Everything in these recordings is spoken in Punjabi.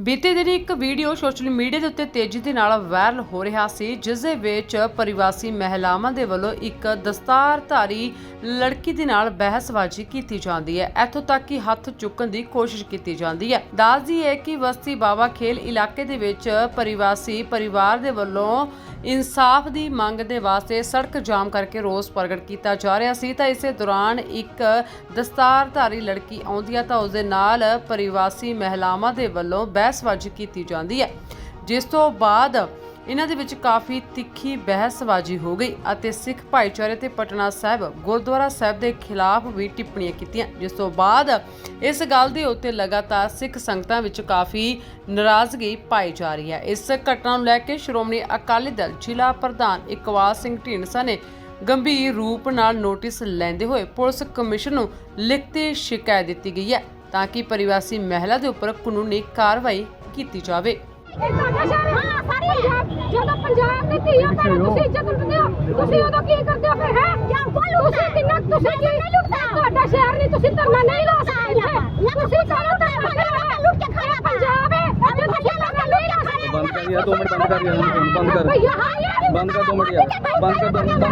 ਬੀਤੇ ਦਿਨੀ ਇੱਕ ਵੀਡੀਓ ਸੋਸ਼ਲ ਮੀਡੀਆ ਦੇ ਉੱਤੇ ਤੇਜ਼ੀ ਦੇ ਨਾਲ ਵਾਇਰਲ ਹੋ ਰਿਹਾ ਸੀ, ਜਿਸ ਦੇ ਵਿੱਚ ਪਰਿਵਾਸੀ ਮਹਿਲਾਵਾਂ ਦੇ ਵੱਲੋਂ ਇੱਕ ਦਸਤਾਰਧਾਰੀ ਲੜਕੀ ਦੇ ਨਾਲ ਬਹਿਸਬਾਜ਼ੀ ਕੀਤੀ ਜਾਂਦੀ ਹੈ। ਇੱਥੋਂ ਤੱਕ ਕਿ ਹੱਥ ਚੁੱਕਣ ਦੀ ਕੋਸ਼ਿਸ਼ ਕੀਤੀ ਜਾਂਦੀ ਹੈ। ਦੱਸਦੀ ਹੈ ਕਿ ਬਸਤੀ ਬਾਵਾ ਖੇਲ ਇਲਾਕੇ ਦੇ ਵਿੱਚ ਪਰਿਵਾਸੀ ਪਰਿਵਾਰ ਦੇ ਵੱਲੋਂ ਇਨਸਾਫ ਦੀ ਮੰਗ ਦੇ ਵਾਸਤੇ ਸੜਕ ਜਾਮ ਕਰਕੇ ਰੋਸ ਪ੍ਰਗਟ ਕੀਤਾ ਜਾ ਰਿਹਾ ਸੀ। ਤਾਂ ਇਸੇ ਦੌਰਾਨ ਇੱਕ ਦਸਤਾਰਧਾਰੀ ਲੜਕੀ ਆਉਂਦੀ ਹੈ ਤਾਂ ਉਸ ਦੇ ਨਾਲ ਪਰਿਵਾਸੀ ਮਹਿਲਾਵਾਂ ਦੇ ਵੱਲੋਂ ਬਹਿਸਬਾਜ਼ੀ ਕੀਤੀ ਜਾਂਦੀ ਹੈ, ਜਿਸ ਤੋਂ ਬਾਅਦ ਇਹਨਾਂ ਦੇ ਵਿੱਚ ਕਾਫੀ ਤਿੱਖੀ ਬਹਿਸਬਾਜ਼ੀ ਹੋ ਗਈ ਅਤੇ ਸਿੱਖ ਭਾਈਚਾਰੇ ਤੇ ਪਟਨਾ ਸਾਹਿਬ, ਗੁਰਦੁਆਰਾ ਸਾਹਿਬ ਦੇ ਖਿਲਾਫ ਵੀ ਟਿੱਪਣੀਆਂ ਕੀਤੀਆਂ। ਜਿਸ ਤੋਂ ਬਾਅਦ ਇਸ ਗੱਲ ਦੇ ਉੱਤੇ ਲਗਾਤਾਰ ਸਿੱਖ ਸੰਗਤਾਂ ਵਿੱਚ ਕਾਫੀ ਨਾਰਾਜ਼ਗੀ ਪਾਈ ਜਾ ਰਹੀ ਹੈ। ਇਸ ਘਟਨਾ ਨੂੰ ਲੈ ਕੇ ਸ਼੍ਰੋਮਣੀ ਅਕਾਲੀ ਦਲ ਜ਼ਿਲ੍ਹਾ ਪ੍ਰਧਾਨ ਇਕਵਾਲ ਸਿੰਘ ਢੀਂਡਸਾ ਨੇ ਗੰਭੀਰ ਰੂਪ ਨਾਲ ਨੋਟਿਸ ਲੈਂਦੇ ਹੋਏ ਪੁਲਿਸ ਕਮਿਸ਼ਨ ਨੂੰ ਲਿਖਤੀ ਸ਼ਿਕਾਇਤ ਦਿੱਤੀ ਗਈ ਹੈ। ਤਾਂ ਕਿ ਪਰਿਵਾਸੀ ਮਹਿਲਾ ਦੇ ਉੱਪਰ ਕਾਨੂੰਨੀ ਕਾਰਵਾਈ ਕੀਤੀ ਜਾਵੇ। ਇਹ ਸਾਡਾ ਸ਼ਹਿਰ ਹਾਂ। ਸਾਰੀ ਜਦੋਂ ਪੰਜਾਬ ਦੇ ਧੀਆਂ ਭੈਣਾਂ ਤੁਸੀਂ ਇੱਜ਼ਤ ਲੁੱਟਦੇ ਹੋ ਤੁਸੀਂ ਉਦੋਂ ਕੀ ਕਰਦੇ ਹੋ ਫਿਰ ਹੈ? ਜਾਂ ਕੋ ਲੁੱਟਦਾ? ਕਿੰਨਾ ਤੁਸੀਂ ਕੀ ਲੁੱਟਦਾ? ਤੁਹਾਡਾ ਸ਼ਹਿਰ ਨਹੀਂ ਤੁਸੀਂ ਧਰਨਾ ਨਹੀਂ ਲਾ ਸਕਦੇ ਤੁਸੀਂ ਕੋ ਲੁੱਟਦਾ ਲੁੱਟ ਕੇ ਖਾਇਆ ਪੰਜਾਬ ਹੈ। ਅੱਜ ਤੱਕ ਲੋਕਾਂ ਨੇ ਬੰਦ ਕਰ ਦਿਆ 2 ਮਿੰਟ ਬੰਦ ਕਰ ਦਿਆ ਬੰਦ ਕਰ। ਬੰਦ ਕਰ 2 ਮਿੰਟ ਯਾਰ। ਬੰਦ ਕਰ ਬੰਦ ਕਰੀਏ ਬੰਦ ਕਰੀਏ 2 ਮਿੰਟ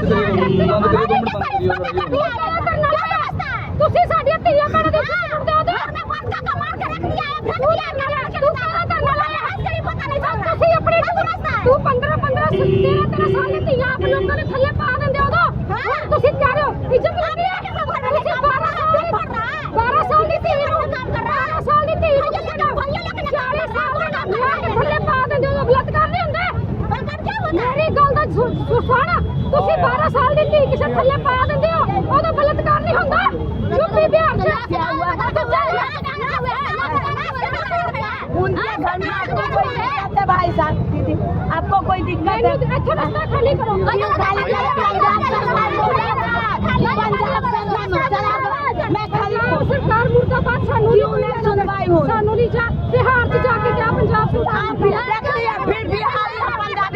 ਬੰਦ ਕਰੀਏ ਤੂੰ ਲੈ ਕੇ ਤੂੰ ਸਾਰਾ ਧਰਨਾ ਲਾਇਆ ਹੈ ਤੇਰੀ ਪਤਾ ਨਹੀਂ ਚੱਲਦਾ ਤੁਸੀਂ ਆਪਣੇ ਤੂੰ 15 15 13 13 ਸਾਲ ਦੀ ਧੀਆਂ ਆਪ ਲੋਕਾਂ ਦੇ ਥੱਲੇ ਪਾ ਦਿੰਦੇ ਹੋ ਉਦੋਂ ਤੁਸੀਂ ਕਹਿ ਰਹੇ ਹੋ ਇੱਜ਼ਤ ਲੱਗੀ ਹੈ ਕਿ ਸਭ ਕਰ ਰਹੇ 12 ਸਾਲ ਦੀ 12 ਸਾਲ ਦੀ ਧੀ ਨੂੰ ਕੰਮ ਕਰ ਰਹਾ 12 ਸਾਲ ਦੀ ਧੀ ਨੂੰ ਕਿੱਥੇ ਕੰਮ 40 ਸਾਲ ਦਾ ਕੰਮ ਲੈ ਕੇ ਥੱਲੇ ਪਾ ਦਿੰਦੇ ਹੋ ਬਲਤਕਾਰ ਨਹੀਂ ਹੁੰਦੇ ਮੇਰੀ ਗੱਲ ਦਾ ਸੁਣ ਤੁਸੀਂ 12 ਸਾਲ ਦੀ ਧੀ ਕਿਸੇ ਥੱਲੇ ਪਾ ਦਿੰਦੇ है भाई साहब दीदी आपको कोई दिक्कत है अच्छा रास्ता खाली करो खाली करो मैं खाली सरकार मुर्दाबाद सानूरी में सुनवाई हो सानूरी जा बिहार से जाके क्या पंजाब से आप बिहार फिर बिहार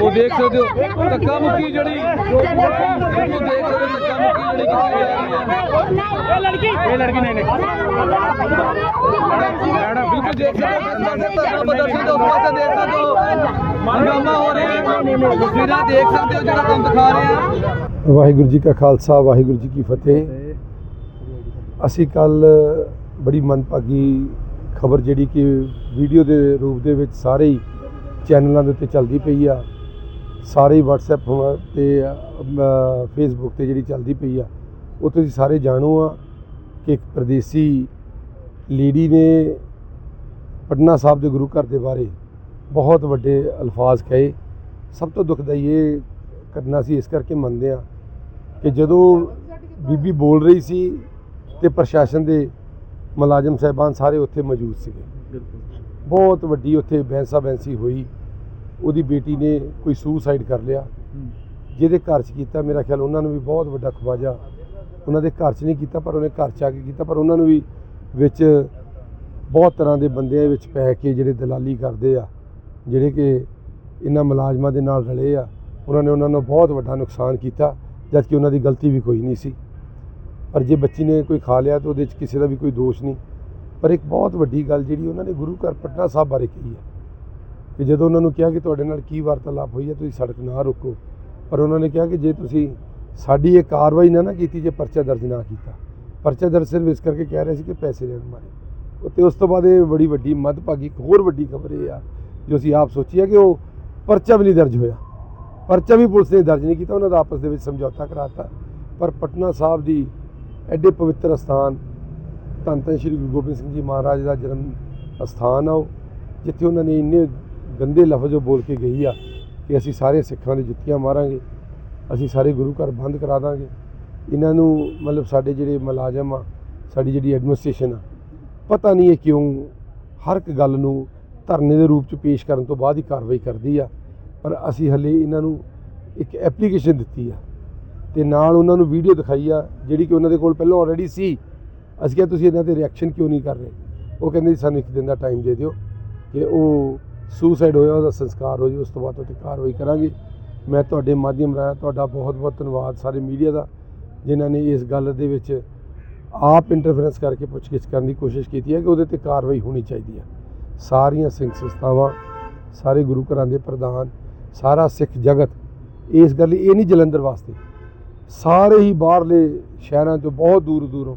ਉਹ ਦੇਖ ਸਕਦੇ ਹੋ ਧੱਕਾ ਮੁੱਕੀ ਜਿਹੜੀ ਉਹ ਦੇਖ ਸਕਦੇ ਹੋ ਧੱਕਾ ਮੁੱਕੀ ਜਿਹੜੀ ਕੀਤੀ ਜਾ ਰਹੀ ਹੈ ਇਹ ਲੜਕੀ ਇਹ ਲੜਕੀ ਨਹੀਂ ਨਹੀਂ ਮੈਡਮ ਬਿਲਕੁਲ ਦੇਖ ਸਕਦੇ ਹੋ ਧਰਨਾ ਪ੍ਰਦਰਸ਼ਨ ਤੋਂ ਪਾਸੇ ਦੇਖ ਸਕਦੇ ਹੋ ਹੰਗਾਮਾ ਹੋ ਰਿਹਾ ਹੈ ਤਸਵੀਰਾਂ ਦੇਖ ਸਕਦੇ ਹੋ ਜਿਹੜਾ ਤੁਹਾਨੂੰ ਦਿਖਾ ਰਹੇ ਹਾਂ ਵਾਹਿਗੁਰੂ ਜੀ ਕਾ ਖਾਲਸਾ ਵਾਹਿਗੁਰੂ ਜੀ ਕੀ ਫਤਿਹ ਅਸੀਂ ਕੱਲ ਬੜੀ ਮੰਦਭਾਗੀ ਖਬਰ ਜਿਹੜੀ ਕਿ ਵੀਡੀਓ ਦੇ ਰੂਪ ਦੇ ਵਿੱਚ ਸਾਰੇ ਹੀ ਚੈਨਲਾਂ ਦੇ ਉੱਤੇ ਚੱਲਦੀ ਪਈ ਆ। ਸਾਰੇ ਹੀ WhatsApp ਤੇ ਫੇਸਬੁੱਕ ਤੇ ਜਿਹੜੀ ਚੱਲਦੀ ਪਈ ਆ, ਉਹ ਤੁਸੀਂ ਸਾਰੇ ਜਾਣੋ ਆ ਕਿ ਇੱਕ ਪ੍ਰਦੇਸੀ ਲੇਡੀ ਨੇ ਪਟਨਾ ਸਾਹਿਬ ਦੇ ਗੁਰੂ ਘਰ ਦੇ ਬਾਰੇ ਬਹੁਤ ਵੱਡੇ ਅਲਫਾਜ਼ ਕਹੇ। ਸਭ ਤੋਂ ਦੁਖਦਾਈ ਇਹ ਕਰਨਾ ਸੀ, ਇਸ ਕਰਕੇ ਮੰਨਦੇ ਆ ਕਿ ਜਦੋਂ ਬੀਬੀ ਬੋਲ ਰਹੀ ਸੀ ਤੇ ਪ੍ਰਸ਼ਾਸਨ ਦੇ ਮੁਲਾਜ਼ਮ ਸਾਹਿਬਾਨ ਸਾਰੇ ਉੱਥੇ ਮੌਜੂਦ ਸੀਗੇ। ਬਹੁਤ ਵੱਡੀ ਉੱਥੇ ਬਹਿਸਾ ਬਹਿਸੀ ਹੋਈ। ਉਹਦੀ ਬੇਟੀ ਨੇ ਕੋਈ ਸੁਸਾਈਡ ਕਰ ਲਿਆ। ਜਿਹਦੇ ਘਰ 'ਚ ਕੀਤਾ ਮੇਰਾ ਖਿਆਲ ਉਹਨਾਂ ਨੂੰ ਵੀ ਬਹੁਤ ਵੱਡਾ ਖਵਾਜਾ। ਉਹਨਾਂ ਦੇ ਘਰ 'ਚ ਨਹੀਂ ਕੀਤਾ ਪਰ ਉਹਨੇ ਘਰ 'ਚ ਆ ਕੇ ਕੀਤਾ। ਪਰ ਉਹਨਾਂ ਨੂੰ ਵੀ ਵਿੱਚ ਬਹੁਤ ਤਰ੍ਹਾਂ ਦੇ ਬੰਦਿਆਂ ਵਿੱਚ ਪੈ ਕੇ ਜਿਹੜੇ ਦਲਾਲੀ ਕਰਦੇ ਆ ਜਿਹੜੇ ਕਿ ਇਹਨਾਂ ਮੁਲਾਜ਼ਮਾਂ ਦੇ ਨਾਲ ਰਲੇ ਆ ਉਹਨਾਂ ਨੇ ਉਹਨਾਂ ਨੂੰ ਬਹੁਤ ਵੱਡਾ ਨੁਕਸਾਨ ਕੀਤਾ ਜਦ ਕਿ ਉਹਨਾਂ ਦੀ ਗਲਤੀ ਵੀ ਕੋਈ ਨਹੀਂ ਸੀ। ਪਰ ਜੇ ਬੱਚੀ ਨੇ ਕੋਈ ਖਾ ਲਿਆ ਤਾਂ ਉਹਦੇ 'ਚ ਕਿਸੇ ਦਾ ਵੀ ਕੋਈ ਦੋਸ਼ ਨਹੀਂ। ਪਰ ਇੱਕ ਬਹੁਤ ਵੱਡੀ ਗੱਲ ਜਿਹੜੀ ਉਹਨਾਂ ਨੇ ਗੁਰੂ ਘਰ ਪਟਨਾ ਸਾਹਿਬ ਬਾਰੇ ਕਹੀ ਹੈ ਕਿ ਜਦੋਂ ਉਹਨਾਂ ਨੂੰ ਕਿਹਾ ਕਿ ਤੁਹਾਡੇ ਨਾਲ ਕੀ ਵਾਰਤਾਲਾਪ ਹੋਈ ਹੈ, ਤੁਸੀਂ ਸੜਕ ਨਾ ਰੋਕੋ। ਪਰ ਉਹਨਾਂ ਨੇ ਕਿਹਾ ਕਿ ਜੇ ਤੁਸੀਂ ਸਾਡੀ ਇਹ ਕਾਰਵਾਈ ਨਾ ਨਾ ਕੀਤੀ, ਜੇ ਪਰਚਾ ਦਰਜ ਨਾ ਕੀਤਾ। ਪਰਚਾ ਦਰਜ ਸਿਰਫ ਇਸ ਕਰਕੇ ਕਹਿ ਰਹੇ ਸੀ ਕਿ ਪੈਸੇ ਲੈਣ ਮਾਰੇ ਤੇ ਉਸ ਤੋਂ ਬਾਅਦ ਇਹ ਬੜੀ ਵੱਡੀ ਮੱਧਭਾਗੀ ਇੱਕ ਹੋਰ ਵੱਡੀ ਖਬਰ ਇਹ ਆ, ਜੋ ਅਸੀਂ ਆਪ ਸੋਚੀ ਹੈ ਕਿ ਉਹ ਪਰਚਾ ਵੀ ਨਹੀਂ ਦਰਜ ਹੋਇਆ। ਪਰਚਾ ਵੀ ਪੁਲਿਸ ਨੇ ਦਰਜ ਨਹੀਂ ਕੀਤਾ, ਉਹਨਾਂ ਦਾ ਆਪਸ ਦੇ ਵਿੱਚ ਸਮਝੌਤਾ ਕਰਾਤਾ। ਪਰ ਪਟਨਾ ਸਾਹਿਬ ਦੀ ਐਡੇ ਪਵਿੱਤਰ ਸਥਾਨ ਧੰਨ ਧੰਨ ਸ਼੍ਰੀ ਗੁਰੂ ਗੋਬਿੰਦ ਸਿੰਘ ਜੀ ਮਹਾਰਾਜ ਦਾ ਜਨਮ ਸਥਾਨ ਆ ਉਹ, ਜਿੱਥੇ ਉਹਨਾਂ ਨੇ ਇੰਨੇ ਗੰਦੇ ਲਫ਼ਜ਼ ਉਹ ਬੋਲ ਕੇ ਗਈ ਆ ਕਿ ਅਸੀਂ ਸਾਰੇ ਸਿੱਖਾਂ ਦੀ ਜੁੱਤੀਆਂ ਮਾਰਾਂਗੇ, ਅਸੀਂ ਸਾਰੇ ਗੁਰੂ ਘਰ ਬੰਦ ਕਰਾ ਦਾਂਗੇ। ਇਹਨਾਂ ਨੂੰ ਮਤਲਬ ਸਾਡੇ ਜਿਹੜੇ ਮੁਲਾਜ਼ਮ ਆ, ਸਾਡੀ ਜਿਹੜੀ ਐਡਮਿਨਿਸਟ੍ਰੇਸ਼ਨ ਆ, ਪਤਾ ਨਹੀਂ ਇਹ ਕਿਉਂ ਹਰ ਇੱਕ ਗੱਲ ਨੂੰ ਧਰਨੇ ਦੇ ਰੂਪ ਚ ਪੇਸ਼ ਕਰਨ ਤੋਂ ਬਾਅਦ ਹੀ ਕਾਰਵਾਈ ਕਰਦੀ ਆ, ਪਰ ਅਸੀਂ ਹਲੇ ਇਹਨਾਂ ਨੂੰ ਇੱਕ ਐਪਲੀਕੇਸ਼ਨ ਦਿੱਤੀ ਆ। ਤੇ ਨਾਲ ਉਹਨਾਂ ਨੂੰ ਵੀਡੀਓ ਦਿਖਾਈ ਆ, ਜਿਹੜੀ ਕਿ ਉਹਨਾਂ ਦੇ ਕੋਲ ਪਹਿਲਾਂ ਆਲਰੇਡੀ ਸੀ। ਅਸੀਂ ਕਿਹਾ, ਤੁਸੀਂ ਇਹਨਾਂ ਤੇ ਰਿਐਕਸ਼ਨ ਕਿਉਂ ਨਹੀਂ ਕਰ ਰਹੇ? ਉਹ ਕਹਿੰਦੇ ਜੀ, ਸਾਨੂੰ ਇੱਕ ਦਿਨ ਦਾ ਟਾਈਮ ਦੇ ਦਿਓ ਕਿ ਉਹ ਸੁਸਾਈਡ ਹੋਇਆ, ਉਹਦਾ ਸੰਸਕਾਰ ਹੋ ਜਾਵੇ, ਉਸ ਤੋਂ ਬਾਅਦ ਉਹ 'ਤੇ ਕਾਰਵਾਈ ਕਰਾਂਗੇ। ਮੈਂ ਤੁਹਾਡੇ ਮਾਧਿਅਮ ਰਾਹੀਂ ਤੁਹਾਡਾ ਬਹੁਤ ਬਹੁਤ ਧੰਨਵਾਦ ਸਾਰੇ ਮੀਡੀਆ ਦਾ, ਜਿਨ੍ਹਾਂ ਨੇ ਇਸ ਗੱਲ ਦੇ ਵਿੱਚ ਆਪ ਇੰਟਰਫੇਰੈਂਸ ਕਰਕੇ ਪੁੱਛਗਿੱਛ ਕਰਨ ਦੀ ਕੋਸ਼ਿਸ਼ ਕੀਤੀ ਹੈ ਕਿ ਉਹਦੇ ਤੇ ਕਾਰਵਾਈ ਹੋਣੀ ਚਾਹੀਦੀ ਹੈ। ਸਾਰੀਆਂ ਸਿੰਘ ਸੰਸਥਾਵਾਂ, ਸਾਰੇ ਗੁਰੂ ਘਰਾਂ ਦੇ ਪ੍ਰਧਾਨ, ਸਾਰਾ ਸਿੱਖ ਜਗਤ ਇਸ ਗੱਲ ਇਹ ਨਹੀਂ ਜਲੰਧਰ ਵਾਸਤੇ ਸਾਰੇ ਹੀ ਬਾਹਰਲੇ ਸ਼ਹਿਰਾਂ ਤੋਂ ਬਹੁਤ ਦੂਰ ਦੂਰੋਂ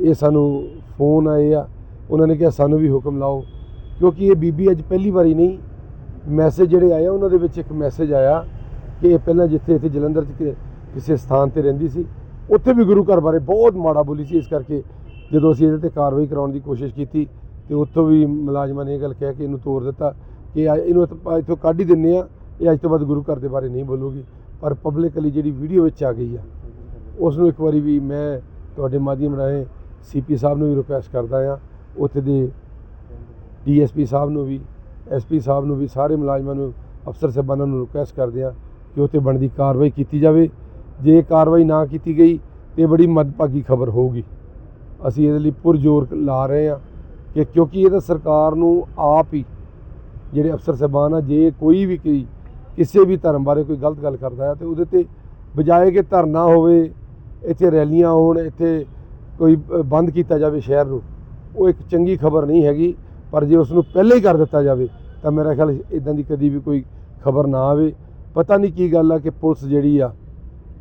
ਇਹ ਸਾਨੂੰ ਫੋਨ ਆਏ ਆ। ਉਹਨਾਂ ਨੇ ਕਿਹਾ, ਸਾਨੂੰ ਵੀ ਹੁਕਮ ਲਾਓ। ਕਿਉਂਕਿ ਇਹ ਬੀਬੀ ਅੱਜ ਪਹਿਲੀ ਵਾਰੀ ਨਹੀਂ, ਮੈਸੇਜ ਜਿਹੜੇ ਆਏ ਉਹਨਾਂ ਦੇ ਵਿੱਚ ਇੱਕ ਮੈਸੇਜ ਆਇਆ ਕਿ ਇਹ ਪਹਿਲਾਂ ਜਿੱਥੇ ਇੱਥੇ ਜਲੰਧਰ 'ਚ ਕਿ- ਕਿਸੇ ਸਥਾਨ ਤੇ ਰਹਿੰਦੀ ਸੀ। ਉੱਥੇ ਵੀ ਗੁਰੂ ਘਰ ਬਾਰੇ ਬਹੁਤ ਮਾੜਾ ਬੋਲੀ ਸੀ। ਇਸ ਕਰਕੇ ਜਦੋਂ ਅਸੀਂ ਇਹਦੇ ਤੇ ਕਾਰਵਾਈ ਕਰਾਉਣ ਦੀ ਕੋਸ਼ਿਸ਼ ਕੀਤੀ ਤੇ ਉੱਥੋਂ ਵੀ ਮੁਲਾਜ਼ਮਾਂ ਨੇ ਇਹ ਗੱਲ ਕਹਿ ਕੇ ਇਹਨੂੰ ਤੋੜ ਦਿੱਤਾ ਕਿ ਇਹਨੂੰ ਇੱਥੋਂ ਇੱਥੋਂ ਕੱਢ ਹੀ ਦਿੰਨੇ ਆ। ਇਹ ਅੱਜ ਤੋਂ ਬਾਅਦ ਗੁਰੂ ਘਰ ਦੇ ਬਾਰੇ ਨਹੀਂ ਬੋਲੂਗੀ। ਪਰ ਪਬਲਿਕਲੀ ਜਿਹੜੀ ਵੀਡੀਓ ਵਿੱਚ ਆ ਗਈ ਆ ਉਸ ਨੂੰ ਇੱਕ ਵਾਰੀ ਵੀ ਮੈਂ ਤੁਹਾਡੇ ਮਾਧਿਅਮ ਰਾਹੀਂ ਸੀਪੀ ਸਾਹਿਬ ਨੂੰ ਵੀ ਰਿਕੁਐਸਟ ਕਰਦਾ ਆ ਉੱਥੇ ਦੇ ਡੀਐਸਪੀ ਸਾਹਿਬ ਨੂੰ ਵੀ ਐਸਪੀ ਸਾਹਿਬ ਨੂੰ ਵੀ, ਸਾਰੇ ਮੁਲਾਜ਼ਮਾਂ ਨੂੰ, ਅਫਸਰ ਸਾਹਿਬਾਨਾਂ ਨੂੰ ਰਿਕੁਐਸਟ ਕਰਦੇ ਆ ਕਿ ਉੱਥੇ ਬਣਦੀ ਕਾਰਵਾਈ ਕੀਤੀ ਜਾਵੇ। ਜੇ ਕਾਰਵਾਈ ਨਾ ਕੀਤੀ ਗਈ, ਤੇ ਬੜੀ ਮਦਭਾਗੀ ਖਬਰ ਹੋਊਗੀ। ਅਸੀਂ ਇਹਦੇ ਲਈ ਪੁਰਜ਼ੋਰ ਲਾ ਰਹੇ ਆ ਕਿ ਕਿਉਂਕਿ ਇਹ ਤਾਂ ਸਰਕਾਰ ਨੂੰ ਆਪ ਹੀ, ਜਿਹੜੇ ਅਫਸਰ ਸਾਹਿਬਾਨ ਆ, ਜੇ ਕੋਈ ਵੀ ਕੋਈ ਕਿਸੇ ਵੀ ਧਰਮ ਬਾਰੇ ਕੋਈ ਗਲਤ ਗੱਲ ਕਰਦਾ ਹੈ ਤੇ ਉਹਦੇ ਤੇ ਬਜਾਏ ਕਿ ਧਰਨਾ ਹੋਵੇ, ਇੱਥੇ ਰੈਲੀਆਂ ਹੋਣ, ਇੱਥੇ ਕੋਈ ਬੰਦ ਕੀਤਾ ਜਾਵੇ ਸ਼ਹਿਰ ਨੂੰ, ਉਹ ਇੱਕ ਚੰਗੀ ਖਬਰ ਨਹੀਂ ਹੈਗੀ, ਪਰ ਜੇ ਉਸ ਨੂੰ ਪਹਿਲਾਂ ਹੀ ਕਰ ਦਿੱਤਾ ਜਾਵੇ, ਤਾਂ ਮੇਰਾ ਖਿਆਲ ਇਦਾਂ ਦੀ ਕਦੀ ਵੀ ਕੋਈ ਖਬਰ ਨਾ ਆਵੇ। ਪਤਾ ਨਹੀਂ ਕੀ ਗੱਲ ਆ ਕਿ ਪੁਲਿਸ ਜਿਹੜੀ ਆ,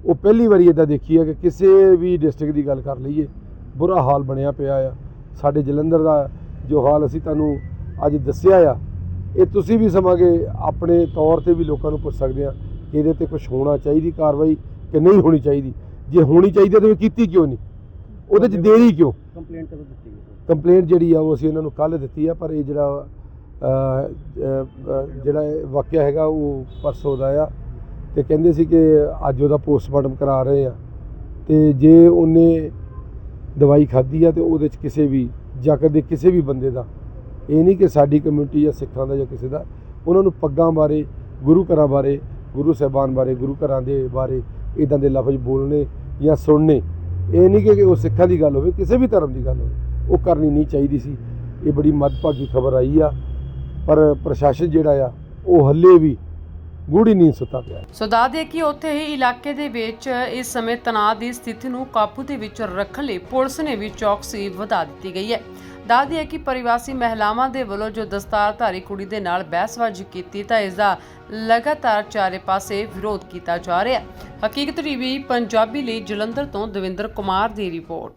ਉਹ ਪਹਿਲੀ ਵਾਰੀ ਇਦਾਂ ਦੇਖੀ ਆ ਕਿ ਕਿਸੇ ਵੀ ਡਿਸਟ੍ਰਿਕਟ ਦੀ ਗੱਲ ਕਰ ਲਈਏ, ਬੁਰਾ ਹਾਲ ਬਣਿਆ ਪਿਆ ਆ। ਸਾਡੇ ਜਲੰਧਰ ਦਾ ਜੋ ਹਾਲ ਅਸੀਂ ਤੁਹਾਨੂੰ ਅੱਜ ਦੱਸਿਆ ਆ ਇਹ ਤੁਸੀਂ ਵੀ ਸਮਾਂਗੇ ਆਪਣੇ ਤੌਰ ਤੇ ਵੀ ਲੋਕਾਂ ਨੂੰ ਪੁੱਛ ਸਕਦੇ ਆ ਕਿ ਇਹਦੇ ਤੇ ਕੁਝ ਹੋਣਾ ਚਾਹੀਦੀ ਕਾਰਵਾਈ ਕਿ ਨਹੀਂ ਹੋਣੀ ਚਾਹੀਦੀ। ਜੇ ਹੋਣੀ ਚਾਹੀਦੀ ਤਾਂ ਇਹ ਕੀਤੀ ਕਿਉਂ ਨਹੀਂ? ਉਹਦੇ 'ਚ ਦੇਰੀ ਕਿਉਂ? ਕੰਪਲੇਂਟ ਕਦੋਂ ਦਿੱਤੀ ਕੰਪਲੇਂਟ ਜਿਹੜੀ ਆ ਉਹ ਅਸੀਂ ਇਹਨਾਂ ਨੂੰ ਕੱਲ ਦਿੱਤੀ ਆ ਪਰ ਇਹ ਜਿਹੜਾ ਜਿਹੜਾ ਵਾਕਿਆ ਹੈਗਾ ਉਹ ਪਰਸੋਂ ਦਾ ਆ ਤੇ ਕਹਿੰਦੇ ਸੀ ਕਿ ਅੱਜ ਉਹਦਾ ਪੋਸਟਮਾਰਟਮ ਕਰਾ ਰਹੇ ਆ ਤੇ ਜੇ ਉਹਨੇ ਦਵਾਈ ਖਾਧੀ ਆ ਤੇ ਉਹਦੇ 'ਚ ਕਿਸੇ ਵੀ ਜਾਂ ਕਦੇ ਕਿਸੇ ਵੀ ਬੰਦੇ ਦਾ ਇਹ ਨਹੀਂ ਕਿ ਸਾਡੀ ਕਮਿਊਨਿਟੀ ਜਾਂ ਸਿੱਖਾਂ ਦਾ ਜਾਂ ਕਿਸੇ ਦਾ, ਉਹਨਾਂ ਨੂੰ ਪੱਗਾਂ ਬਾਰੇ, ਗੁਰੂ ਘਰਾਂ ਬਾਰੇ, ਗੁਰੂ ਸਾਹਿਬਾਨ ਬਾਰੇ, ਗੁਰੂ ਘਰਾਂ ਦੇ ਬਾਰੇ ਇਦਾਂ ਦੇ ਲਫ਼ਜ਼ ਬੋਲਣੇ ਜਾਂ ਸੁਣਨੇ। ਇਹ ਨਹੀਂ ਕਿ ਉਹ ਸਿੱਖਾਂ ਦੀ ਗੱਲ ਹੋਵੇ, ਕਿਸੇ ਵੀ ਧਰਮ ਦੀ ਗੱਲ ਹੋਵੇ, ਉਹ ਕਰਨੀ ਨਹੀਂ ਚਾਹੀਦੀ ਸੀ। ਇਹ ਬੜੀ ਮੱਦਭਾਗੀ ਖਬਰ ਆਈ ਆ, ਪਰ ਪ੍ਰਸ਼ਾਸਨ ਜਿਹੜਾ ਆ, ਉਹ ਹੱਲੇ ਵੀ ਗੂੜੀ ਨੀਂਦ ਸੁੱਤਾ ਪਿਆ। ਸੋ ਦੱਸ ਦਈਏ ਕਿ ਉੱਥੇ ਹੀ ਇਲਾਕੇ ਦੇ ਵਿੱਚ ਇਸ ਸਮੇਂ ਤਣਾਅ ਦੀ ਸਥਿਤੀ ਨੂੰ ਕਾਬੂ ਦੇ ਵਿੱਚ ਰੱਖਣ ਲਈ ਪੁਲਿਸ ਨੇ ਵੀ ਚੌਕਸੀ ਵਧਾ ਦਿੱਤੀ ਗਈ ਹੈ। ਦੱਸਦੀ ਹੈ ਕਿ ਪਰਿਵਾਸੀ ਮਹਿਲਾਵਾਂ ਦੇ ਵੱਲੋਂ ਜੋ ਦਸਤਾਰਧਾਰੀ ਕੁੜੀ ਦੇ ਨਾਲ ਬਹਿਸਬਾਜ਼ੀ ਕੀਤੀ, ਤਾਂ ਇਸ ਦਾ ਲਗਾਤਾਰ ਚਾਰੇ ਪਾਸੇ ਵਿਰੋਧ ਕੀਤਾ ਜਾ ਰਿਹਾ ਹੈ। ਹਕੀਕਤ ਟੀਵੀ ਪੰਜਾਬੀ ਲਈ ਜਲੰਧਰ ਤੋਂ ਦਵਿੰਦਰ ਕੁਮਾਰ ਦੀ ਰਿਪੋਰਟ।